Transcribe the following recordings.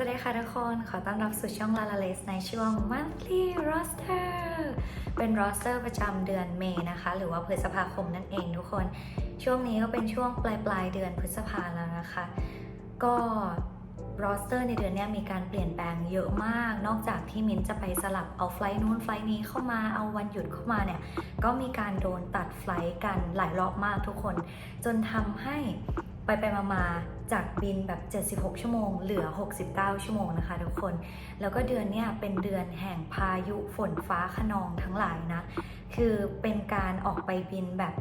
วัสดีค่ะทุกคน ขอต้อนรับสู่ช่อง Lala l a s ในช่วง Monthly Roster เป็น Roster ประจำเดือนเมษนะคะ หรือว่าพฤษภาคมนั่นเองทุกคน ช่วงนี้ก็เป็นช่วงปลายปลายๆเดือนพฤษภาแล้วนะคะ ก็ Roster ในเดือนนี้มีการเปลี่ยนแปลงเยอะมาก นอกจากที่มิ้นจะไปสลับเอาไฟล์นู้นไฟล์นี้เข้ามา เอาวันหยุดเข้ามาเนี่ย ก็มีการโดนตัดไฟล์กันหลายรอบมากทุกคน จนทำให้ไปไปมามาๆ จากบินแบบ 76 ชั่วโมง เหลือ 69 ชั่วโมงนะคะทุกคน แล้วก็เดือนนี้เป็นเดือนแห่งพายุฝนฟ้าขนองทั้งหลายนะ คือเป็นการออกไปบินแบบ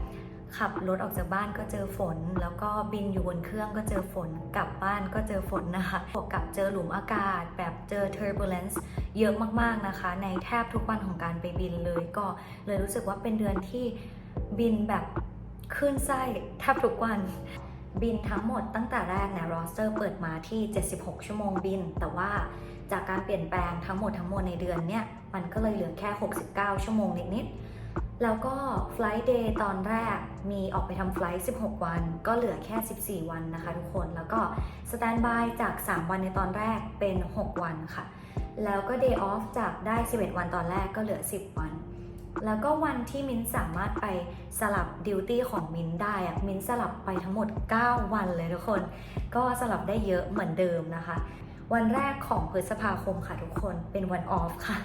ขับรถออกจากบ้านก็เจอฝน แล้วก็บินอยู่บนเครื่องก็เจอฝน กลับบ้านก็เจอฝนนะคะบวกกับเจอหลุมอากาศ แบบเจอ turbulence เยอะมากๆนะคะ ในแทบทุกวันของการไปบินเลยก็เลยรู้สึกว่าเป็นเดือนที่บินแบบขึ้นไส้แทบทุกวัน บินทั้งหมดตั้งแต่แรกเนี่ยรอสเตอร์เปิดมาที่ 76 ชั่วโมงบิน แต่ว่าจากการเปลี่ยนแปลงทั้งหมดทั้งมวลในเดือนเนี่ย มันก็เลยเหลือแค่ 69 ชั่วโมงนิดๆ แล้วก็ไฟล์เดย์ตอนแรกมีออกไปทำไฟล์16 วัน ก็เหลือแค่ 14 วันนะคะทุกคน แล้วก็สแตนบายจาก 3 วันในตอนแรกเป็น 6 วันค่ะ แล้วก็ day off จากได้ 11 วันตอนแรกก็เหลือ 10 วัน แล้วก็วันที่มิ้นสามารถไปสลับดิวตี้ของมิ้นได้อะมิ้นสลับไปทั้งหมด 9 วันเลยทุกคน ก็สลับได้เยอะเหมือนเดิมนะคะ วันแรกของพฤษภาคมค่ะทุกคนเป็นวันออฟค่ะ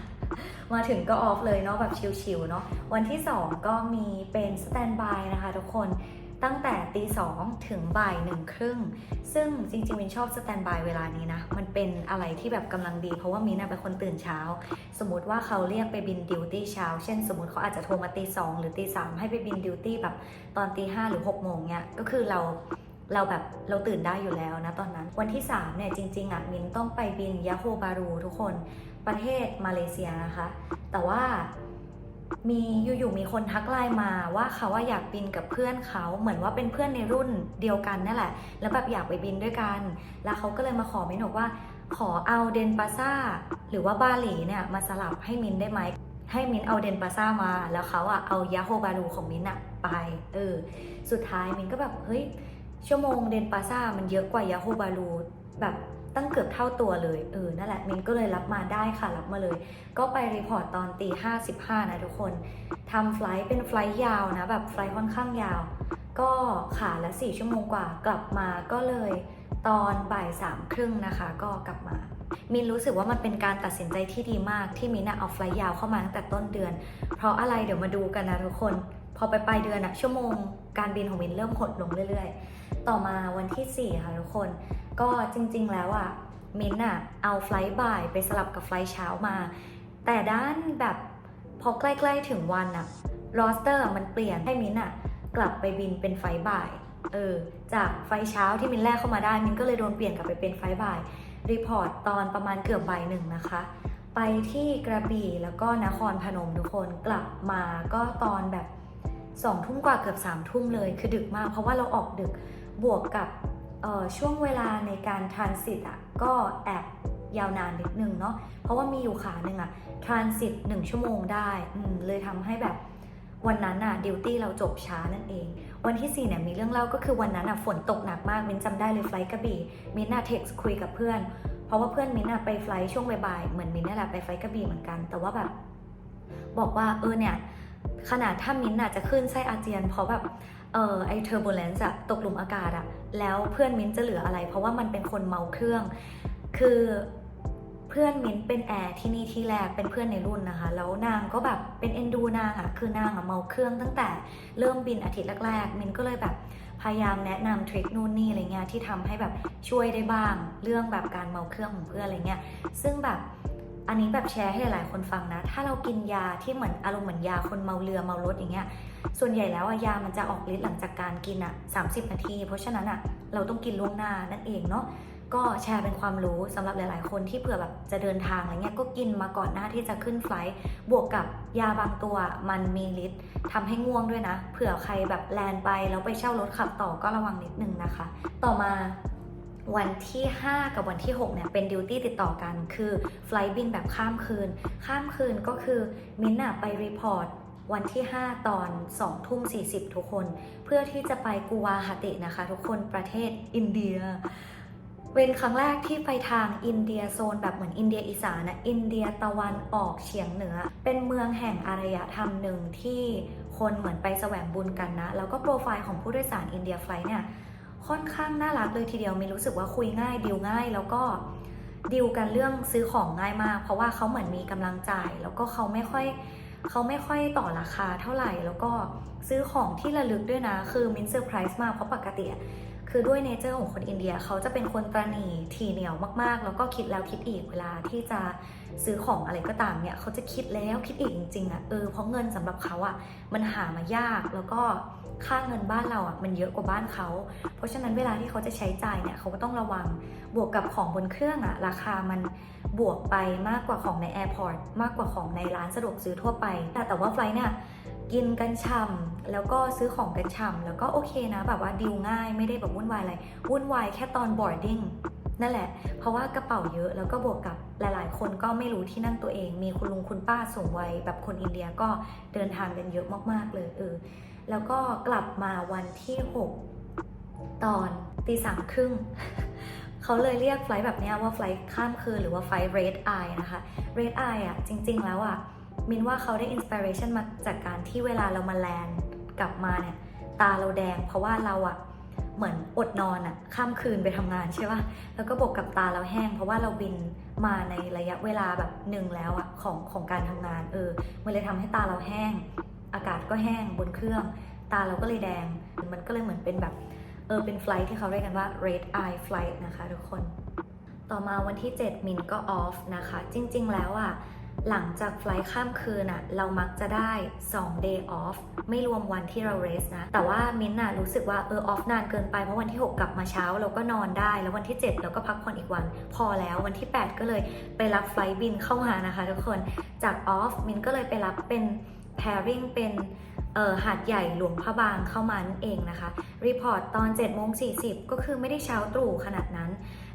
มาถึงก็ออฟเลยเนาะแบบชิลๆเนาะวันที่ 2 ก็มีเป็นสแตนบายนะคะทุกคน ตั้งแต่ตีสองถึงบ่ายหนึ่งครึ่ง ซึ่งจริงๆมินชอบสแตนบายเวลานี้นะ มันเป็นอะไรที่แบบกำลังดี เพราะว่ามินเป็นคนตื่นเช้า สมมติว่าเขาเรียกไปบินดิวตี้เช้า เช่นสมมติเขาอาจจะโทรมาตีสองหรือตีสามให้ไปบินดิวตี้แบบตอนตีห้าหรือหกโมงเนี้ย ก็คือเราเราแบบเราตื่นได้อยู่แล้วนะตอนนั้น วันที่ 3 เนี่ยจริงๆอะมินต้องไปบินยาโฮบารูทุกคนประเทศมาเลเซียนะคะ แต่ว่า มีอยู่ๆมีคนทักไลน์มาว่าเขาว่าอยากบินกับเพื่อนเขาเหมือนว่าเป็นเพื่อนในรุ่นเดียวกันนั่นแหละ แล้วแบบอยากไปบินด้วยกัน แล้วเขาก็เลยมาขอมินบอกว่า ขอเอาเดนปาซ่าหรือว่าบาหลีเนี่ยมาสลับให้มินได้ไหมให้มินเอาเดนปาซ่ามา แล้วเขาอะเอายาโฮบารูของมินอะไปเออสุดท้ายมินก็แบบเฮ้ยชั่วโมงเดนปาซ่ามันเยอะกว่ายาโฮบารูแบบ ตั้งเกือบเท่าตัวเลย เออ นั่นแหละมินก็เลยรับมาได้ค่ะ รับมาเลย ก็ไปรีพอร์ตตอนตีห้าสิบห้านะทุกคนทำไฟล์เป็นไฟล์ยาวนะ แบบไฟล์ค่อนข้างยาว ก็ขาละสี่ชั่วโมงกว่า กลับมาก็เลยตอนบ่ายสามครึ่งนะคะ ก็กลับมา มินรู้สึกว่ามันเป็นการตัดสินใจที่ดีมากที่มินะเอาไฟล์ยาวเข้ามาตั้งแต่ต้นเดือน เพราะอะไรเดี๋ยวมาดูกันนะทุกคน อไปปลายเดือนอะชั่วโมงการบินของมินเริ่มหดลงเรื่อย ๆ ต่อมาวันที่ 4 ค่ะทุกคน ก็จริง ๆ แล้วอะมินอะเอาไฟล์บ่ายไปสลับกับไฟล์เช้ามา แต่ด้านแบบพอใกล้ๆถึงวันอะรอสเตอร์มันเปลี่ยนให้มินอะกลับไปบินเป็นไฟล์บ่าย เออ จากไฟล์เช้าที่มินแรกเข้ามาได้ มินก็เลยโดนเปลี่ยนกลับไปเป็นไฟล์บ่าย รีพอร์ตตอนประมาณเกือบบ่ายหนึ่งนะคะ ไปที่กระบี่แล้วก็นครพนมทุกคนกลับมาก็ตอนแบบ สองทุ่มกว่าเกือบสามทุ่มเลยคือดึกมาก เพราะว่าเราออกดึกบวกกับช่วงเวลาในการทรานสิตอะก็แอบยาวนานนิดนึงเนาะเพราะว่ามีอยู่ขาหนึ่งอะทรานสิตหนึ่งชั่วโมงได้อืเลยทำให้แบบวันนั้นอะดิวตี้เราจบช้านั่นเอง วันที่ 4 เนี่ยมีเรื่องเล่าก็คือวันนั้นอะฝนตกหนักมากมินจำได้เลยไฟล์กระบี่มินน่ะเท็กซ์คุยกับเพื่อน เพราะว่าเพื่อนมินท์อะไปไฟล์ช่วงบ่ายๆเหมือนมินนี่แหละไปไฟล์กระบี่เหมือนกัน แต่ว่าแบบบอกว่าเออเนี่ย ขนาดถ้ามิ้นอะจะขึ้นไส้อาเจียน เพราะแบบเออไอเทอร์โบเลนซ์อะตกหลุมอากาศอะแล้วเพื่อนมิ้นจะเหลืออะไร เพราะว่ามันเป็นคนเมาเครื่อง คือเพื่อนมิ้นเป็นแอร์ที่นี่ที่แรกเป็นเพื่อนในรุ่นนะคะ แล้วนางก็แบบเป็นเอ็นดูนางอะคือนางอะเมาเครื่องตั้งแต่เริ่มบินอาทิตย์แรกๆ มิ้นก็เลยแบบพยายามแนะนำทริคนู่นนี่อะไรเงี้ยที่ทำให้แบบช่วยได้บ้าง เรื่องแบบการเมาเครื่องของเพื่อนอะไรเงี้ยซึ่งแบบ อันนี้แบบแชร์ให้หลายๆ คนฟังนะ ถ้าเรากินยาที่เหมือนอารมณ์เหมือนยาคนเมาเรือเมารถอย่างเงี้ย ส่วนใหญ่แล้วยามันจะออกฤทธิ์หลังจากการกินอะ30 นาที เพราะฉะนั้นอะเราต้องกินล่วงหน้านั่นเองเนาะ ก็แชร์เป็นความรู้สำหรับหลาย ๆ คนที่เผื่อแบบจะเดินทางอะไรเงี้ย ก็กินมาก่อนหน้าที่จะขึ้นไฟลท์บวกกับยาบางตัวมันมีฤทธิ์ทำให้ง่วงด้วยนะ เผื่อใครแบบแลนไปแล้วไปเช่ารถขับต่อก็ระวังนิดนึงนะคะ ต่อมา วันที่ 5 กับวันที่ 6 เนี่ย เป็นดิวตี้ติดต่อกัน คือไฟล์บินแบบข้ามคืน ข้ามคืนก็คือมิ้นอะไปรีพอร์ตวันที่ 5 ตอน2ทุ่ม40 ทุกคน เพื่อที่จะไปกูวาฮาตินะคะ ทุกคนประเทศอินเดีย เป็นครั้งแรกที่ไปทางอินเดียโซนแบบเหมือนอินเดียอีสานนะอินเดียตะวันออกเฉียงเหนือ เป็นเมืองแห่งอารยธรรมหนึ่งที่คนเหมือนไปแสวงบุญกันนะ แล้วก็โปรไฟล์ของผู้โดยสารอินเดียไฟล์เนี่ย ค่อนข้างน่ารักเลยทีเดียวมีรู้สึกว่าคุยง่ายดีลง่ายแล้วก็ดีลกันเรื่องซื้อของง่ายมาก เพราะว่าเขาเหมือนมีกำลังจ่าย แล้วก็เขาไม่ค่อยเขาไม่ค่อยต่อราคาเท่าไหร่ แล้วก็ซื้อของที่ระลึกด้วยนะ คือมินเซอร์ไพรส์มากเพราะปกติ คือด้วยเนเจอร์ของคนอินเดียเขาจะเป็นคนตระหนี่ทีเหนียวมากๆ แล้วก็คิดแล้วคิดอีกเวลาที่จะซื้อของอะไรก็ตามเนี่ยเขาจะคิดแล้วคิดอีกจริงๆอะ่ะเออเพราะเงินสำหรับเขาอะ่ะมันหามายากแล้วก็ค่าเงินบ้านเราอะ่ะมันเยอะกว่าบ้านเขา เพราะฉะนั้นเวลาที่เขาจะใช้จ่ายเนี่ยเขาก็ต้องระวังบวกกับของบนเครื่องอะ่ะราคามันบวกไปมากกว่าของในแอร์พอร์ตมากกว่าของในร้านสะดวกซื้อทั่วไป แต่แต่ว่าไฟเนี่ย กินกันฉ่ำแล้วก็ซื้อของกันฉ่ำแล้วก็โอเคนะ แบบว่าดีลง่ายไม่ได้แบบวุ่นวายอะไร วุ่นวายแค่ตอนบอร์ดดิ้งนั่นแหละ เพราะว่ากระเป๋าเยอะแล้วก็บวกกับหลาย ๆ คนก็ไม่รู้ที่นั่งตัวเอง มีคุณลุงคุณป้าสูงวัยแบบคนอินเดียก็เดินทางกันเยอะมากๆเลยเออแล้วก็กลับมาวันที่ 6 ตอนตีสามครึ่งเขาเลยเรียกไฟล์แบบนี้ว่าไฟล์ข้ามคืนหรือว่าไฟล์ red eye นะคะ red eye อะจริง ๆ แล้วอะ มินว่าเขาได้อินสปิเรชันมาจากการที่เวลาเรามาแลนด์กลับมาเนี่ยตาเราแดง เพราะว่าเราอะเหมือนอดนอนอะข้ามคืนไปทำงานใช่ปะแล้วก็บวกกับตาเราแห้ง เพราะว่าเราบินมาในระยะเวลาแบบหนึ่งแล้วอะของของการทำงานเออมันเลยทำให้ตาเราแห้ง อากาศก็แห้งบนเครื่อง ตาเราก็เลยแดง มันก็เลยเหมือนเป็นแบบเออเป็นไฟลท์ที่เขาเรียกกันว่า red eye flight นะคะทุกคน ต่อมาวันที่ 7 มินก็ออฟนะคะ จริง ๆ แล้วอะ หลังจากไฟล์ข้ามคืนอะเรามักจะได้ 2 day off ไม่รวมวันที่เราเรสนะ แต่ว่ามินน่ะรู้สึกว่าเออออฟนานเกินไป เพราะวันที่ 6 กลับมาเช้า เราก็นอนได้ แล้ววันที่ 7 เราก็พักผ่อนอีกวัน พอแล้ววันที่ 8 ก็เลยไปรับไฟล์บินเข้ามานะคะทุกคน จากออฟมินก็เลยไปรับเป็น pairing เป็นเอ่อหาดใหญ่หลวงพระบางเข้ามานั่นเองนะคะ รีพอร์ตตอน7โมง40ก็คือไม่ได้เช้าตรู่ขนาดนั้น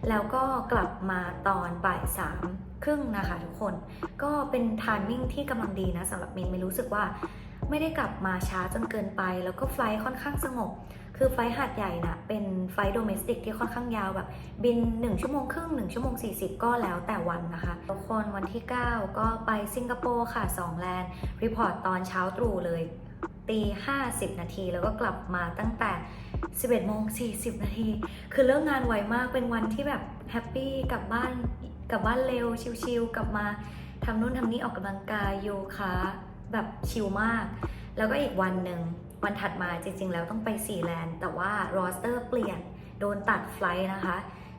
แล้วก็กลับมาตอนบ่ายสาม ครึ่งนะคะทุกคน ก็เป็นทามมิ่งที่กำลังดีนะสำหรับมินไม่รู้สึกว่าไม่ได้กลับมาช้าจนเกินไป แล้วก็ไฟล์ค่อนข้างสงบ คือไฟล์หาดใหญ่นะเป็นไฟล์โดเมสติกที่ค่อนข้างยาวแบบ บิน 1 ชั่วโมงครึ่ง 1 ชั่วโมง 40 ก็แล้วแต่วันนะคะ ทุกคนวันที่ 9 ก็ไปสิงคโปร์ค่ะ 2 แลนด์รีพอร์ตตอนเช้าตรู่เลยตี50 นาที แล้วก็กลับมาตั้งแต่ 11โมง40 นาที คือเลิกงานไวมากเป็นวันที่แบบแฮปปี้กลับบ้าน กลับบ้านเร็วชิลๆกลับมาทำนู่นทำนี่ออกกำลังกายโยคะแบบชิลมาก แล้วก็อีกวันหนึ่งวันถัดมาจริง ๆ แล้วต้องไปสี่แลนด์แต่ว่ารอสเตอร์เปลี่ยนโดนตัดไฟล์นะคะ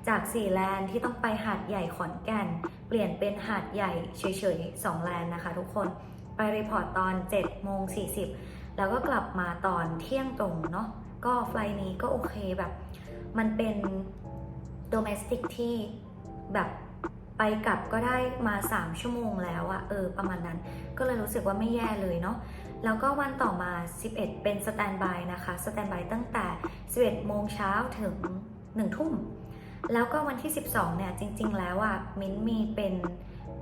จากสี่แลนด์ที่ต้องไปหาดใหญ่ขอนแก่น เปลี่ยนเป็นหาดใหญ่เฉยๆ2แลนด์นะคะทุกคนไปรีพอร์ตตอน7โมง40แล้วก็กลับมาตอนเที่ยงตรงเนาะก็ไฟล์นี้ก็โอเคแบบ มันเป็นโดเมสติกที่แบบ ไปกลับก็ได้มา 3 ชั่วโมงแล้วอะเออประมาณนั้น ก็เลยรู้สึกว่าไม่แย่เลยเนาะแล้วก็วันต่อมา 11 เป็นสแตนบายนะคะสแตนบายตั้งแต่ 11 โมงเช้าถึง 1 ทุ่ม แล้วก็วันที่ 12 เนี่ย จริง ๆ แล้วอะมิ้นท์มีเป็น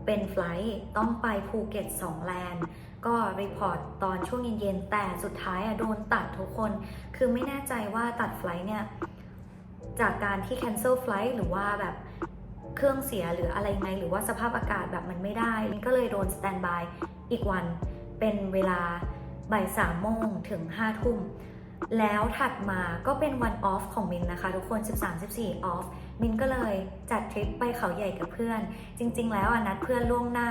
เป็นไฟล์ต้องไปภูเก็ต2แลนด์ก็รีพอร์ตตอนช่วงเย็นๆแต่สุดท้ายอะโดนตัดทุกคน คือไม่แน่ใจว่าตัดไฟล์เนี่ยจากการที่ cancel flight หรือว่าแบบ เครื่องเสียหรืออะไรไงหรือว่าสภาพอากาศแบบมันไม่ได้มันก็เลยโดน stand by อีกวันเป็นเวลาบ่ายสามโมงถึงห้าทุ่มแล้วถัดมาก็เป็นวันออฟของมินนะคะ ทุกคน 13-14 ออฟ มินก็เลยจัดทริปไปเขาใหญ่กับเพื่อน จริง ๆ แล้วนัดเพื่อนล่วงหน้า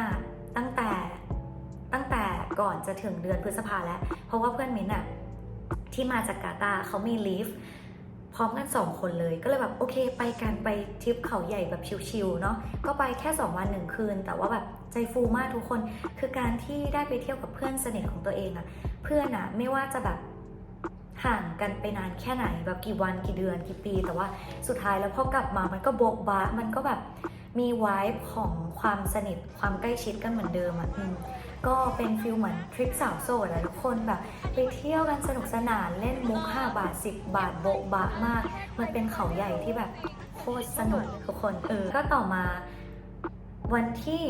ตั้งแต่ตั้งแต่ก่อนจะถึงเดือนพฤษภาแล้ว เพราะว่าเพื่อนมินอะที่มาจากกาตาร์เขามีลีฟ พร้อมกันสองคนเลย ก็เลยแบบโอเค ไปกันไปทริปเขาใหญ่แบบชิลๆเนาะก็ไปแค่ 2 วันหนึ่งคืน แต่ว่าแบบใจฟูมากทุกคน คือการที่ได้ไปเที่ยวกับเพื่อนสนิทของตัวเองอะเพื่อนอะไม่ว่าจะแบบห่างกันไปนานแค่ไหนแบบกี่วันกี่เดือนกี่ปี แต่ว่าสุดท้ายแล้วพอกลับมามันก็โบกบะมันก็แบบมีวายของความสนิทความใกล้ชิดกันเหมือนเดิมอะอืม ก็เป็นฟิลเหมือนทริปสาวโสดอะทุกคนแบบไปเที่ยวกันสนุกสนานเล่นมุก 5 บาท 10 บาทโบบะมาก มันเป็นเขาใหญ่ที่แบบโคตรสนุกทุกคนเออก็ต่อมาวันที่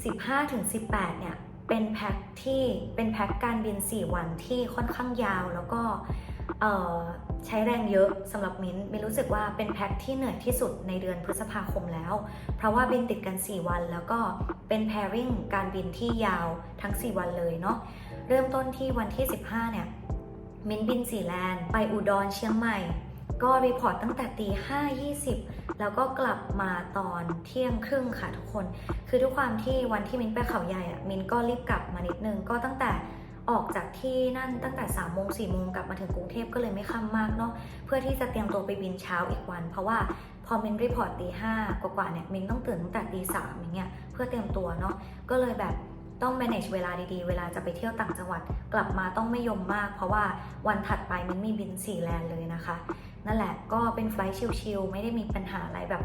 15ถึง18 เนี่ย เป็นแพ็คที่เป็นแพ็คการบิน 4 วันที่ค่อนข้างยาวแล้วก็เออ ใช้แรงเยอะสำหรับมิ้นมิ้นรู้สึกว่าเป็นแพ็คที่เหนื่อยที่สุดในเดือนพฤษภาคมแล้ว เพราะว่าบินติดกัน 4 วัน แล้วก็เป็น pairing การบินที่ยาวทั้ง 4 วันเลยเนาะเริ่มต้นที่วันที่ 15 เนี่ย มิ้นบินสีแลนด์ไปอุดรเชียงใหม่ ก็รีพอร์ตตั้งแต่ตี5 20แล้วก็กลับมาตอนเที่ยงครึ่งค่ะทุกคน คือทุกความที่วันที่มิ้นไปเขาใหญ่อะมิ้นก็รีบกลับมานิดนึงก็ตั้งแต่ ออกจากที่นั่นตั้งแต่3ามโมงสี่โมงกลับมาถึงกรุงเทพก็เลยไม่ค่ำมากเนาะเพื่อที่จะเตรียมตัวไปบินเช้าอีกวัน เพราะว่าพอมินรีพอร์ตตีห้ากว่าๆเนี่ยมินต้องตื่นตั้งแต่ตีสามอย่างเงี้ยเพื่อเตรียมตัวเนาะก็เลยแบบต้อง manage เวลาดีๆ เวลาจะไปเที่ยวต่างจังหวัด กลับมาต้องไม่ยมมาก เพราะว่าวันถัดไปมินมีบินสี่แลนเลยนะคะ นั่นแหละก็เป็นไฟล์ชิลๆ ไม่ได้มีปัญหาอะไรแบบ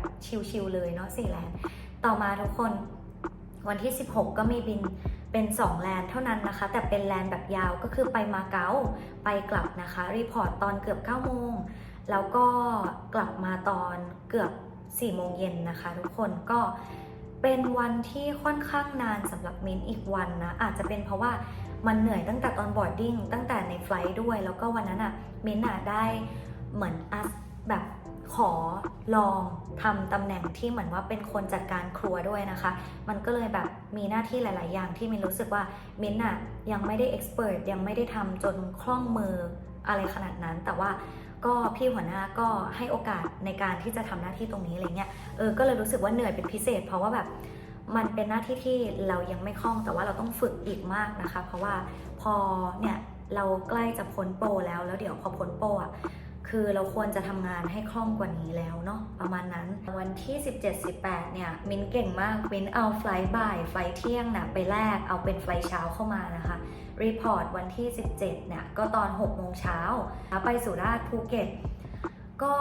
ชิลๆเลยเนาะสี่แลนต่อมาทุกคนวันที่ 16 ก็มีบิน เป็น2แลนเท่านั้นนะคะ แต่เป็นแลนแบบยาวก็คือไปมาเก๊าไปกลับนะคะ รีพอร์ตตอนเกือบ9โมงแล้วก็กลับมาตอนเกือบ4โมงเย็นนะคะ ทุกคนก็เป็นวันที่ค่อนข้างนานสำหรับมินอีกวันนะ อาจจะเป็นเพราะว่ามันเหนื่อยตั้งแต่ตอนบอร์ดดิ้งตั้งแต่ในไฟล์ด้วย แล้วก็วันนั้นอะมินอะได้เหมือนอัสแบบ ขอลองทำตำแหน่งที่เหมือนว่าเป็นคนจัดการครัวด้วยนะคะ มันก็เลยแบบมีหน้าที่หลาย ๆ อย่างที่มินรู้สึกว่ามินอะยังไม่ได้เอ็กซ์เพรสยังไม่ได้ทำจนคล่องมืออะไรขนาดนั้น แต่ว่าก็พี่หัวหน้าก็ให้โอกาสในการที่จะทำหน้าที่ตรงนี้อะไรเงี้ย เออ ก็เลยรู้สึกว่าเหนื่อยเป็นพิเศษ เพราะว่าแบบมันเป็นหน้าที่ที่เรายังไม่คล่อง แต่ว่าเราต้องฝึกอีกมากนะคะ เพราะว่าพอเนี่ยเราใกล้จะพ้นโปรแล้ว แล้วเดี๋ยวพอพ้นโปรอะ คือเราควรจะทำงานให้คล่องกว่านี้แล้วเนาะประมาณนั้น วันที่ 17-18 เนี่ย มินเก่งมาก มินเอาไฟล์บ่ายไฟล์เที่ยงนะไปแลกเอาเป็นไฟล์เช้าเข้ามานะคะรีพอร์ตวันที่ 17 เนี่ย ก็ตอน 6 โมงเช้าไปสุราษฎร์ภูเก็ตก็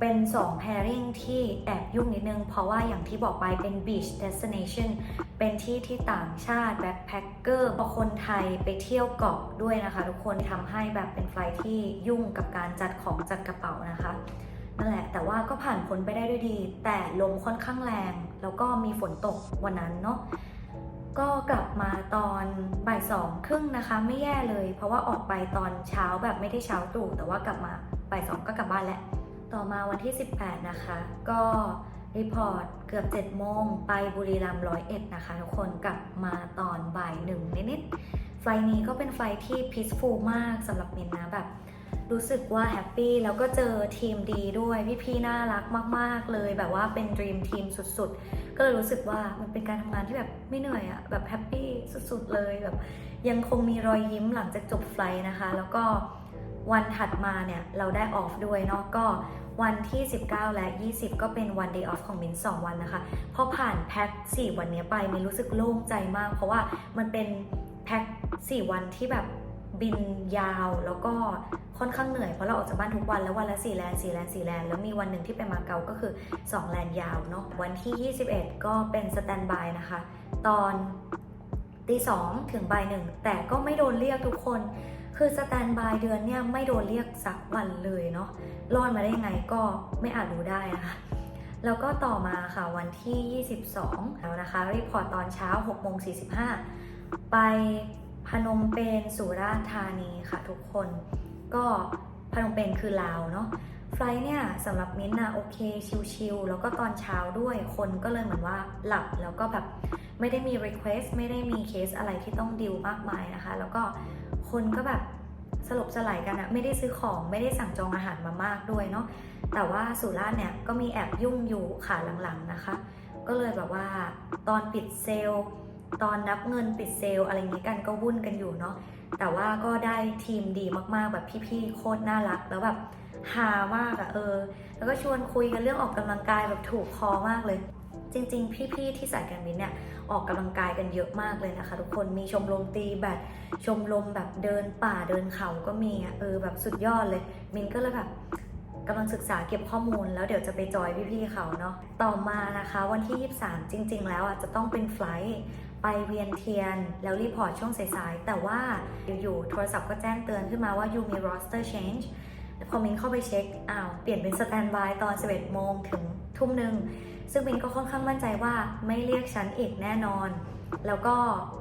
เป็น2 pairing ที่แอบยุ่งนิดนึง เพราะว่าอย่างที่บอกไปเป็น beach destination เป็นที่ที่ต่างชาติ backpacker พอคนไทยไปเที่ยวเกาะด้วยนะคะ ทุกคนทำให้แบบเป็นไฟที่ยุ่งกับการจัดของจัดกระเป๋านะคะนั่นแหละ แต่ว่าก็ผ่านพ้นไปได้ด้วยดี แต่ลมค่อนข้างแรง แล้วก็มีฝนตกวันนั้นเนาะก็กลับมาตอนบ่ายสองครึ่งนะคะ ไม่แย่เลย เพราะว่าออกไปตอนเช้าแบบไม่ได้เช้าตรู่แต่ว่ากลับมาบ่ายสองก็กลับบ้านแหละ ต่อมาวันที่ 18 นะคะ ก็รีพอร์ตเกือบ7โมงไปบุรีรัมย์ร้อยเอ็ดนะคะทุกคนกลับมาตอนบ่ายหนึ่งนิดๆไฟนี้ก็เป็นไฟที่ peaceful มากสำหรับมินนะแบบ รู้สึกว่าแฮปปี้แล้วก็เจอทีมดีด้วย พี่ๆน่ารักมาก ๆ เลยแบบว่าเป็น dream team สุดๆ ก็เลยรู้สึกว่ามันเป็นการทำงานที่แบบไม่เหนื่อยอะแบบแฮปปี้สุดๆเลยแบบยังคงมีรอยยิ้มหลังจากจบไฟนะคะ แล้วก็ วันถัดมาเนี่ยเราได้ออฟด้วยเนาะก็วันที่ 19 และ 20 ก็เป็นวัน day off ของมิน2วันนะคะพอผ่านแพ็ค4วันเนี้ยไปมินรู้สึกโล่งใจมาก เพราะว่ามันเป็นแพ็ค4วันที่แบบบินยาวแล้วก็ค่อนข้างเหนื่อยเพราะเราออกจากบ้านทุกวันแล้ววันละ4แลนด์4แลนด์4แลนด์แล้วมีวันหนึ่งที่ไปมาเก๊าก็คือ 2 แลนด์ยาวเนาะวันที่ 21 ก็เป็นสแตนบายนะคะ ตอนตีสองถึงบ่ายหนึ่งแต่ก็ไม่โดนเรียกทุกคน คือสแตนบายเดือนเนี่ยไม่โดนเรียกสักวันเลยเนาะรอดมาได้ยังไงก็ไม่อาจรู้ได้นะคะแล้วก็ต่อมาค่ะวันที่ 22 แล้วนะคะ รีพอร์ตตอนเช้า6โมง45 ไปพนมเปญสุราษฎร์ธานีค่ะทุกคน ก็พนมเปญคือลาวเนาะไฟลท์เนี่ยสำหรับมิ้นท์นะโอเคชิลๆแล้วก็ตอนเช้าด้วยคนก็เลยเหมือนว่าหลับแล้วก็แบบไม่ได้มี Request ไม่ได้มีเคสอะไรที่ต้องดิวมากมายนะคะ แล้วก็ คนก็แบบสลบสลายกันอะไม่ได้ซื้อของไม่ได้สั่งจองอาหารมามากด้วยเนาะแต่ว่าสุราษฎร์เนี่ยก็มีแอบยุ่งอยู่ขาหลังๆนะคะ ก็เลยแบบว่าตอนปิดเซลล์ตอนนับเงินปิดเซลล์อะไรอย่างนี้กันก็วุ่นกันอยู่เนาะแต่ว่าก็ได้ทีมดีมากๆแบบพี่ๆโคตรน่ารัก แล้วแบบฮามากอะเออ แล้วก็ชวนคุยกันเรื่องออกกำลังกายแบบถูกคอมากเลย จริง ๆ พี่ๆที่สายการบินเนี่ยออกกำลังกายกันเยอะมากเลยนะคะ ทุกคนมีชมรมตีแบดชมรมแบบเดินป่าเดินเขาก็มีอะเออแบบสุดยอดเลยมินก็เลยแบบกำลังศึกษาเก็บข้อมูล แล้วเดี๋ยวจะไปจอยพี่ๆเขาเนาะต่อมานะคะวันที่ 23 จริง ๆ แล้วอะจะต้องเป็นไฟลท์ไปเวียนเทียนแล้วรีพอร์ตช่วงสายๆแต่ว่าอยู่ๆโทรศัพท์ก็แจ้งเตือนขึ้นมาว่า you มี roster change พอมินเข้าไปเช็คอ้าวเปลี่ยนเป็นสแตนบายตอน 11 โมงถึงทุ่มหนึ่ง ซึ่งมินก็ค่อนข้างมั่นใจว่าไม่เรียกฉันเอกแน่นอน แล้วก็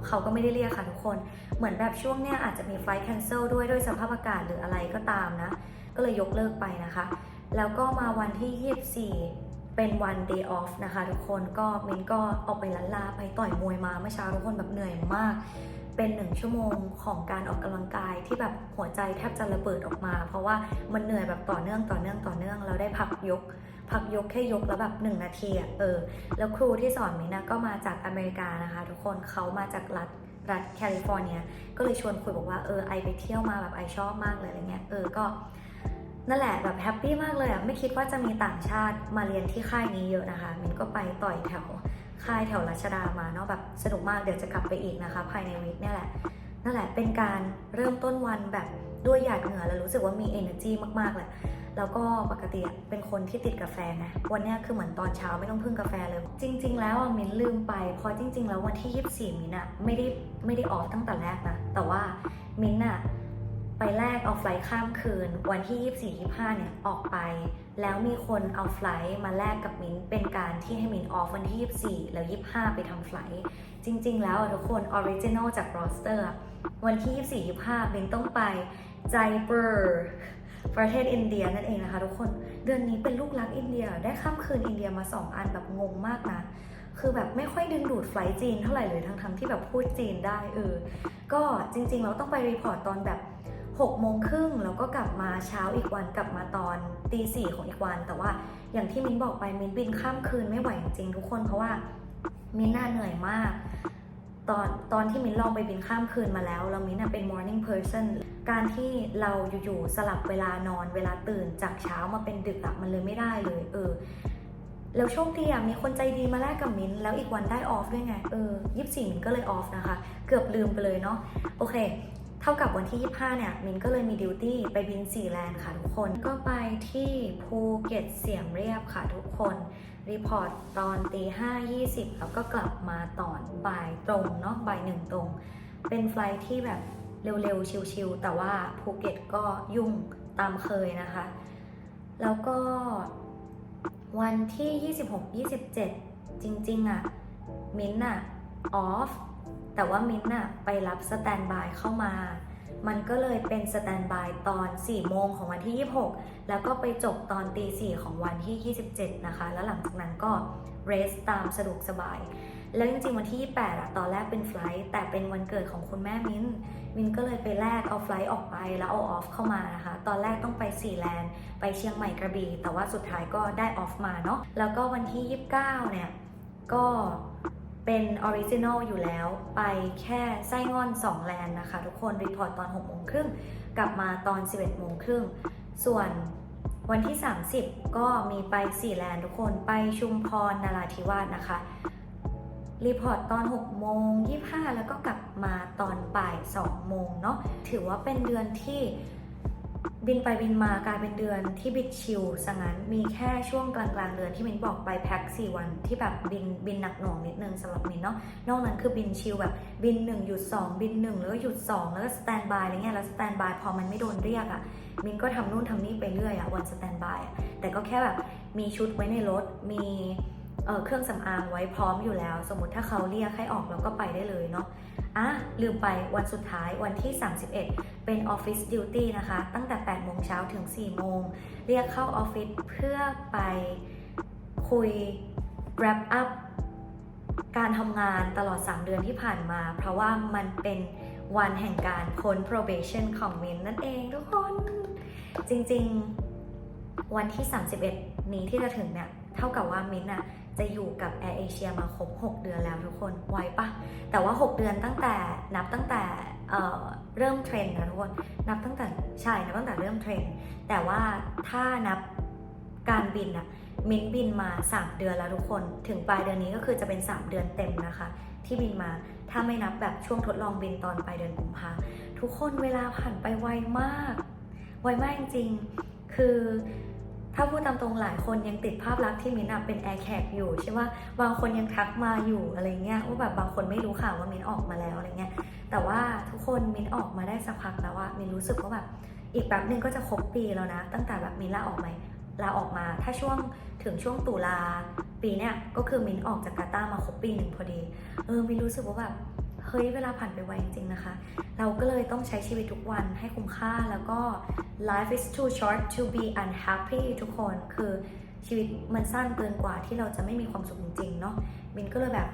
เขาก็ไม่ได้เรียกค่ะทุกคน เหมือนแบบช่วงเนี้ยอาจจะมีไฟล์ cancel ด้วยด้วยสภาพอากาศหรืออะไรก็ตามนะ ก็เลยยกเลิกไปนะคะ แล้วก็มาวันที่ 24 เป็นวัน day off นะคะ ทุกคนก็มินก็ออกไปลันลาไปต่อยมวยมาเมื่อเช้าทุกคนแบบเหนื่อยมากเป็นหนึ่งชั่วโมงของการออกกำลังกายที่แบบหัวใจแทบจะระเบิดออกมา เพราะว่ามันเหนื่อยแบบต่อเนื่องต่อเนื่องต่อเนื่องเราได้พักยก พักยกแค่ยกแล้วแบบหนึ่งนาทีอะเออ แล้วครูที่สอนมินนะก็มาจากอเมริกานะคะ ทุกคนเขามาจากรัฐรัฐแคลิฟอร์เนีย ก็เลยชวนคุยบอกว่าเออไอไปเที่ยวมาแบบไอชอบมากเลยอะไรเงี้ยเออก็นั่นแหละแบบแฮปปี้มากเลยอะไม่คิดว่าจะมีต่างชาติมาเรียนที่ค่ายนี้เยอะนะคะมินก็ไปต่อยแถวค่ายแถวรัชดามาเนาะแบบสนุกมากเดี๋ยวจะกลับไปอีกนะคะ ภายในวีคเนี่ยแหละ นั่นแหละเป็นการเริ่มต้นวันแบบ ด้วยหยาดเหงื่อแล้วรู้สึกว่ามี energy มากๆเลยแล้วก็ปกติเป็นคนที่ติดกาแฟไงวันนี้คือเหมือนตอนเช้าไม่ต้องพึ่งกาแฟเลย จริง ๆ แล้วมินลืมไปเพราะจริง ๆ แล้ววันที่ 24 มินอะไม่ได้ไม่ได้ออฟตั้งแต่แรกนะ แต่ว่ามินอะไปแลกเอาไฟลท์ข้ามคืน วันที่ 24 25 เนี่ยออกไป แล้วมีคนเอาไฟลท์มาแลกกับมินเป็นการที่ให้มินออฟวันที่ 24 แล้ว 25 ไปทำไฟลท์จริง ๆ แล้วทุกคนออริจินอลจากโรสเตอร์วันที่ 24 25มินต้องไป ไจเปอร์ประเทศอินเดียนั่นเองนะคะทุกคนเดือนนี้เป็นลูกรักอินเดียได้ข้ามคืนอินเดียมา 2 อันแบบงงมากนะคือแบบไม่ค่อยดึงดูดไฟล์จีนเท่าไหร่เลยทั้งๆที่แบบพูดจีนได้เออก็จริงๆเราต้องไปรีพอร์ตตอนแบบ6โมงครึ่งแล้วก็กลับมาเช้าอีกวันกลับมาตอนตีสี่ของอีกวัน แต่ว่าอย่างที่มิ้นบอกไปมิ้นบินข้ามคืนไม่ไหวจริงๆทุกคนเพราะว่ามิ้นน่าเหนื่อยมาก ตอนตอนที่มิ้นลองไปบินข้ามคืนมาแล้วแล้วมิ้นเป็น morning person การที่เราอยู่ๆสลับเวลานอนเวลาตื่นจากเช้ามาเป็นดึกอะมันเลยไม่ได้เลย เออ แล้วโชคดีอะมีคนใจดีมาแลกกับมิ้นแล้วอีกวันได้ออฟด้วยไง เออยี่สิบสี่มิ้นก็เลยออฟนะคะ เกือบลืมไปเลยเนาะโอเค เท่ากับวันที่ 25 เนี่ยมินก็เลยมีดิวตี้ไปบินสี่แลนด์ค่ะทุกคนก็ไปที่ภูเก็ตเสียมเรียบค่ะทุกคน รีพอร์ตตอนตีห้ายี่สิบแล้วก็กลับมาตอนบ่ายตรงเนาะบ่ายหนึ่งตรง เป็นไฟลท์ที่แบบเร็วๆ ชิลๆแต่ว่าภูเก็ตก็ยุ่งตามเคยนะคะ แล้วก็วันที่ 26 27 จริงๆอะ มิ้นท์อะ ออฟ แต่ว่ามิ้นท์อะ ไปรับสแตนบายเข้ามา มันก็เลยเป็นสแตนบายตอน 4 โมงของวันที่ 26 แล้วก็ไปจบตอนตี 4 ของวันที่ 27 นะคะ แล้วหลังจากนั้นก็เรสตามสะดวกสบาย แล้วจริงๆ วันที่ 28อะตอนแรกเป็นไฟล์แต่เป็นวันเกิดของคุณแม่มิ้น มินก็เลยไปแลกเอาไฟล์ออกไปแล้วเอาออฟเข้ามานะคะ ตอนแรกต้องไปสี่แลนด์ไปเชียงใหม่กระบี่ แต่ว่าสุดท้ายก็ได้ออฟมาเนาะ แล้วก็วันที่ 29 เนี่ย ก็ เป็นออริจินอลอยู่แล้ว ไปแค่ไส้งอน 2 แลนนะคะ ทุกคนรีพอร์ตตอน6โมงครึ่งกลับมาตอน 11โมงครึ่งส่วนวันที่ 30 ก็มีไป 4 แลนทุกคนไปชุมพรนาราธิวาสนะคะรีพอร์ตตอน6โมง25 แล้วก็กลับมาตอนบ่าย2โมงเนาะถือว่าเป็นเดือนที่ บินไปบินมากลายเป็นเดือนที่บิดชิลซะงั้นมีแค่ช่วงกลางกลางเดือนที่มินบอกไปแพ็ค4วันที่แบบบินบินหนักหน่วงนิดนึงสำหรับมินเนาะนอกนั้นคือบินชิลแบบบิน1หยุด2บิน1แล้วก็หยุด 2 แล้วก็สแตนบายอะไรเงี้ยแล้วสแตนบายพอมันไม่โดนเรียกอะ่ะมินก็ทำนู่นทำนี่ไปเรื่อยอะวันสแตนบายแต่ก็แค่แบบมีชุดไว้ในรถมี เเครื่องสำอางไว้พร้อมอยู่แล้ว สมมติถ้าเขาเรียกให้ออกเราก็ไปได้เลยเนาะอะลืมไปวันสุดท้ายวันที่ 31 เป็นออฟฟิศดิวตี้นะคะ ตั้งแต่8โมงเช้าถึง4โมง เรียกเข้าออฟฟิศเพื่อไปคุย wrap up การทำงานตลอด 3 เดือนที่ผ่านมา เพราะว่ามันเป็นวันแห่งการพ้น probation ของมินนั่นเองทุกคน จริงๆ วันที่ 31 นี้ที่จะถึงเนี่ย เท่ากับว่ามินอะ จะอยู่กับ Air Asia มาครบ 6 เดือนแล้วทุกคนไวปะแต่ว่า 6 เดือนตั้งแต่นับตั้งแต่เเริ่มเทรนนะทุกคนนับตั้งแต่ใช่นับตั้งแต่เริ่มเทรนแต่ว่าถ้านับการบินอะมินบินมา 3 เดือนแล้วทุกคน ถึงปลายเดือนนี้ก็คือจะเป็น 3 เดือนเต็มนะคะ ที่บินมาถ้าไม่นับแบบช่วงทดลองบินตอนปลายเดือนกุมภาทุกคนเวลาผ่านไปไวมาก ไวมากจริงๆคือ ถ้าพูดตามตรงหลายคนยังติดภาพลักษณ์ที่มินอะเป็นแอร์แขกอยู่ใช่ว่าบางคนยังทักมาอยู่อะไรเงี้ยว่าแบบบางคนไม่รู้ข่าวว่ามินออกมาแล้วอะไรเงี้ยแต่ว่าทุกคนมินออกมาได้สักพักแล้วว่ามินรู้สึกว่าแบบอีกแป๊บนึงก็จะครบปีแล้วนะ ตั้งแต่แบบมินลาออกมาลาออกมา ถ้าช่วงถึงช่วงตุลาปีเนี้ยก็คือมินออกจากกาตาร์มาครบปีหนึ่งพอดีเออมินรู้สึกว่าแบบ เฮ้ยเวลาผ่านไปไวจริงๆนะคะ เราก็เลยต้องใช้ชีวิตทุกวันให้คุ้มค่าแล้วก็ life is too short to be unhappy ทุกคนคือชีวิตมันสั้นเกินกว่าที่เราจะไม่มีความสุขจริงๆเนาะมินก็เลยแบบ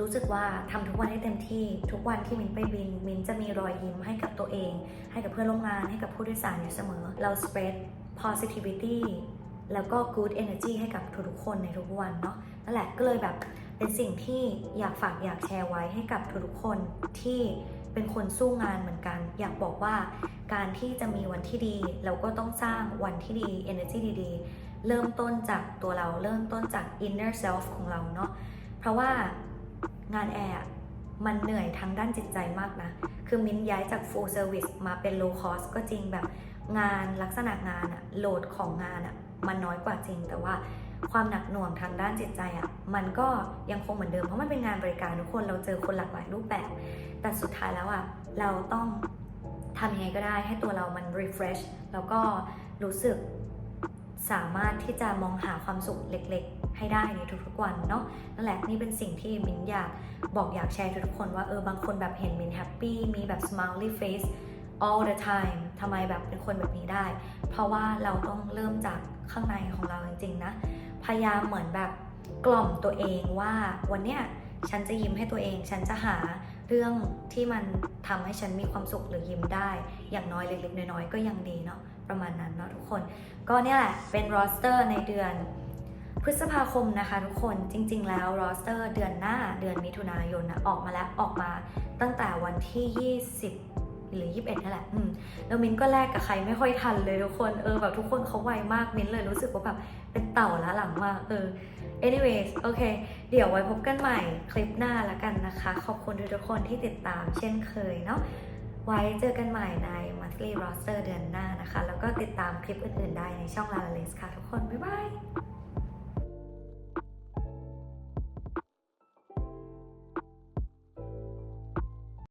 รู้สึกว่าทำทุกวันให้เต็มที่ ทุกวันที่มินไปบิน มินจะมีรอยยิ้มให้กับตัวเอง ให้กับเพื่อนร่วมงานให้กับผู้โดยสารอยู่เสมอ เรา spread positivity แล้วก็ good energy ให้กับทุกๆคนในทุกวันเนาะนั่นแหละก็เลยแบบ เป็นสิ่งที่อยากฝากอยากแชร์ไว้ให้กับทุกคนที่เป็นคนสู้งานเหมือนกัน อยากบอกว่าการที่จะมีวันที่ดี เราก็ต้องสร้างวันที่ดี energy ดีๆ เริ่มต้นจากตัวเราเริ่มต้นจาก inner self ของเราเนาะเพราะว่างานแอร์มันเหนื่อยทางด้านจิตใจมากนะ คือมิ้นย้ายจาก full service มาเป็น low cost ก็จริงแบบงานลักษณะงานอะโหลดของงานอะ มันน้อยกว่าจริง แต่ว่าความหนักหน่วงทางด้านจิตใจอะมันก็ยังคงเหมือนเดิมเพราะมันเป็นงานบริการทุกคนเราเจอคนหลากหลายรูปแบบ แต่สุดท้ายแล้วอะเราต้องทำยังไงก็ได้ให้ตัวเรามัน refresh แล้วก็รู้สึกสามารถที่จะมองหาความสุขเล็กๆ ให้ได้ในทุกๆวันเนาะนั่นแหละนี่เป็นสิ่งที่มินอยากบอกอยากแชร์ทุกๆคนว่าเออบางคนแบบเห็นมินแฮปปี้มีแบบ smiley face all the time ทำไมแบบเป็นคนแบบนี้ได้ เพราะว่าเราต้องเริ่มจากข้างในของเราจริงๆนะ พยายามเหมือนแบบกล่อมตัวเองว่าวันเนี้ยฉันจะยิ้มให้ตัวเอง ฉันจะหาเรื่องที่มันทำให้ฉันมีความสุขหรือยิ้มได้ อย่างน้อยเล็กๆน้อยๆก็ยังดีเนาะประมาณนั้นเนาะทุกคน ก็เนี่ยแหละเป็นรอสเตอร์ในเดือน พฤษภาคมนะคะทุกคนจริง ๆ แล้วรอสเตอร์เดือนหน้าเดือนมิถุนายนนะออกมาแล้วออกมาตั้งแต่วันที่ 20 หรือ 21นั่นแหละแล้วมินก็แลกกับใครไม่ค่อยทันเลยทุกคนเออแบบทุกคนเขาไวมากมินเลยรู้สึกว่าแบบเป็นเต่าล้าหลังมากเออ anyways โอเค เดี๋ยวไว้พบกันใหม่คลิปหน้าละกันนะคะ ขอบคุณทุกๆคนที่ติดตาม เช่นเคยเนาะไว้เจอกันใหม่ใน monthly roster เดือนหน้านะคะ แล้วก็ติดตามคลิปอื่นๆได้ในช่อง Lala l e s ค่ะทุกคน บ๊ายบาย